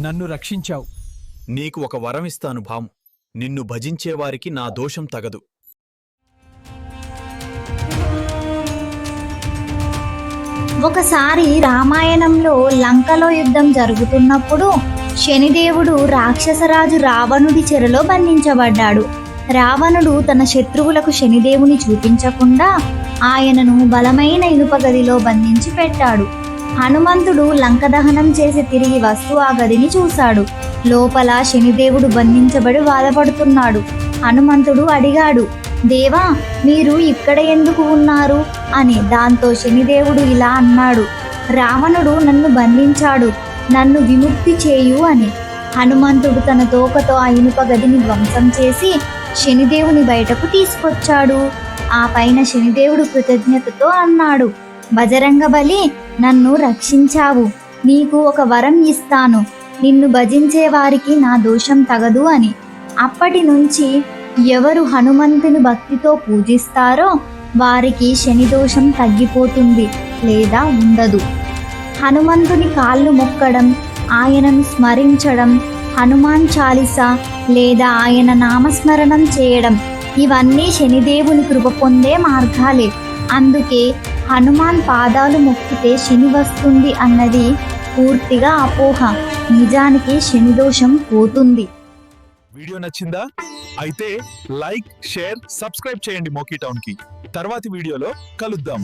నన్ను రక్షించావు. నీకు ఒక వరం ఇస్తాను భాము. నిన్ను భజించేవారికి నా దోషం తగదు. ఒకసారి రామాయణంలో లంకలో యుద్ధం జరుగుతున్నప్పుడు శనిదేవుడు రాక్షసరాజు రావణుడి చెరలో బంధించబడ్డాడు. రావణుడు తన శత్రువులకు శనిదేవుని చూపించకుండా ఆయనను బలమైన ఇనుప గదిలో బంధించి పెట్టాడు. హనుమంతుడు లంక దహనం చేసి తిరిగి వస్తూ ఆ గదిని చూశాడు. లోపల శనిదేవుడు బంధించబడి బాధపడుతున్నాడు హనుమంతుడు అడిగాడు దేవా మీరు ఇక్కడ ఎందుకు ఉన్నారు? అని దాంతో శనిదేవుడు ఇలా అన్నాడు రావణుడు నన్ను బంధించాడు నన్ను విముక్తి చేయు అని. హనుమంతుడు తన తోకతో ఆ ఇనుప గదిని ధ్వంసం చేసి శనిదేవుని బయటకు తీసుకొచ్చాడు. ఆ పైన శనిదేవుడు కృతజ్ఞతతో అన్నాడు బజరంగ బలి నన్ను రక్షించావు. నీకు ఒక వరం ఇస్తాను. నిన్ను భజించే వారికి నా దోషం తగదు అని. అప్పటి నుంచి ఎవరు హనుమంతుని భక్తితో పూజిస్తారో వారికి శని దోషం తగ్గిపోతుంది లేదా ఉండదు. హనుమంతుని కాళ్ళు మొక్కడం ఆయనను స్మరించడం హనుమాన్ చాలీస లేదా ఆయన నామస్మరణం చేయడం ఇవన్నీ శనిదేవుని కృప పొందే మార్గాలే. అందుకే హనుమాన్ పాదాలు మొక్కితే శని వస్తుంది అన్నది పూర్తిగా అపోహ. నిజానికి శనిదోషం పోతుంది. వీడియో నచ్చిందా? అయితే లైక్ షేర్ సబ్స్క్రైబ్ చేయండి మోకీ టౌన్కి తర్వాతి వీడియోలో కలుద్దాం.